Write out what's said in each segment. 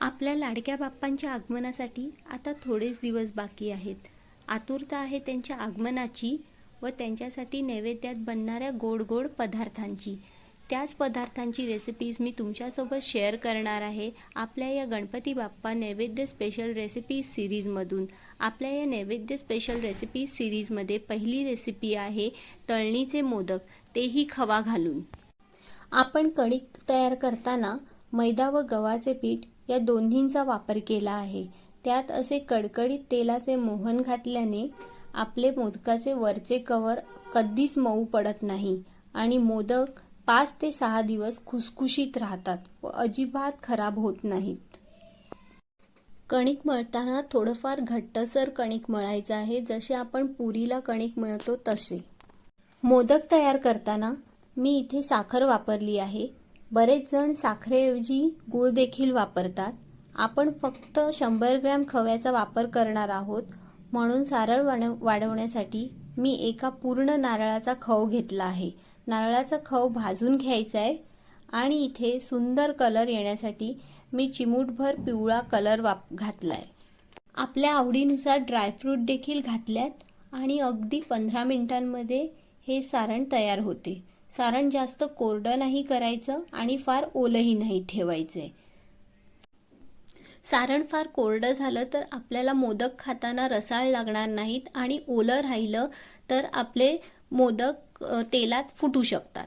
आपल्या लाडक्या बाप्पांच्या आगमनासाठी आता थोडेच दिवस बाकी आहेत. आतुरता आहे त्यांच्या आगमनाची व त्यांच्यासाठी नैवेद्यात बनणाऱ्या गोड गोड पदार्थांची. त्याच पदार्थांची रेसिपीज मी तुमच्यासोबत शेअर करणार आहे आपल्या या गणपती बाप्पा नैवेद्य स्पेशल रेसिपीज सिरीजमधून आपल्या या नैवेद्य स्पेशल रेसिपीज सिरीजमध्ये पहिली रेसिपी आहे तळणीचे मोदक. तेही खवा घालून. आपण कणिक तयार करताना मैदा व गव्हाचे पीठ या दोन्हींचा वापर केला आहे. त्यात असे कडकडीत तेलाचे मोहन घातल्याने आपले मोदकाचे वरचे कवर कधीच मऊ पडत नाही आणि मोदक पाच ते सहा दिवस खुसखुशीत राहतात व अजिबात खराब होत नाहीत. कणिक मळताना थोडंफार घट्टसर कणिक मळायचं आहे जसे आपण पुरीला कणिक मळतो तसे. मोदक तयार करताना मी इथे साखर वापरली आहे. बरेच जण साखरेऐवजी गूळ देखील वापरतात. आपण फक्त शंभर ग्रॅम खव्याचा वापर करणार आहोत. म्हणून सारळ वाढव वाढवण्यासाठी मी एका पूर्ण नारळाचा खव घेतला आहे. नारळाचा खव भाजून घ्यायचा आहे आणि इथे सुंदर कलर येण्यासाठी मी चिमूटभर पिवळा कलर वाप घातला आहे आपल्या आवडीनुसार ड्रायफ्रूट देखील घातल्यात आणि अगदी पंधरा मिनिटांमध्ये हे सारण तयार होते. सारण जास्त कोरडं नाही करायचं आणि फार ओलंही नाही ठेवायचं. आहे सारण फार कोरडं झालं तर आपल्याला मोदक खाताना रसाळ लागणार नाहीत आणि ओलं राहिलं तर आपले मोदक तेलात फुटू शकतात.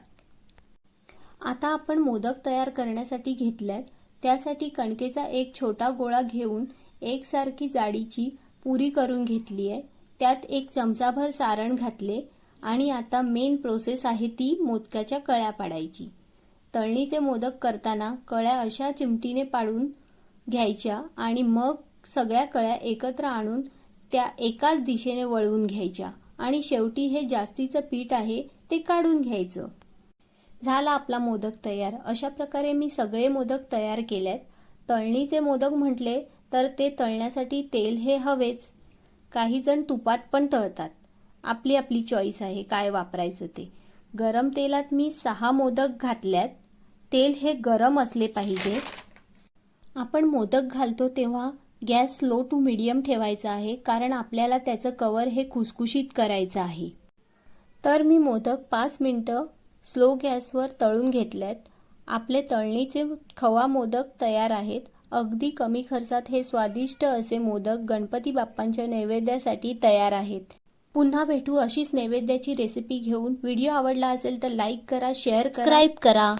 आता आपण मोदक तयार करण्यासाठी घेतल्यात. त्यासाठी कणकेचा एक छोटा गोळा घेऊन एकसारखी जाडीची पुरी करून घेतली आहे त्यात एक चमचाभर सारण घातले. आणि आता मेन प्रोसेस आहे ती मोदकाच्या कळ्या पाडायची. तळणीचे मोदक करताना कळ्या अशा चिमटीने पाडून घ्यायच्या आणि मग सगळ्या कळ्या एकत्र आणून त्या एकाच दिशेने वळवून घ्यायच्या आणि शेवटी हे जास्तीचं पीठ आहे ते काढून घ्यायचं. झाला आपला मोदक तयार. अशा प्रकारे मी सगळे मोदक तयार केलेत तळणीचे मोदक म्हटले तर ते तळण्यासाठी तेल हे हवेच. काही जण तुपात पण तळतात. आपली आपली चॉईस आहे काय वापरायचं ते. गरम तेलात मी सहा मोदक घातल्यात. तेल हे गरम असले पाहिजे. आपण मोदक घालतो तेव्हा गॅस लो टू मिडियम ठेवायचा आहे कारण आपल्याला त्याचं कवर हे खुसखुशीत करायचं आहे. तर मी मोदक पाच मिनटं स्लो गॅसवर तळून घेतल्यात. आपले तळणीचे खवा मोदक तयार आहेत. अगदी कमी खर्चात हे स्वादिष्ट असे मोदक गणपती बाप्पांच्या नैवेद्यासाठी तयार आहेत. पुन्हा भेटू अशीच नैवेद्याची रेसिपी घेऊन. व्हिडिओ आवडला असेल तर लाईक करा शेअर करा. करा.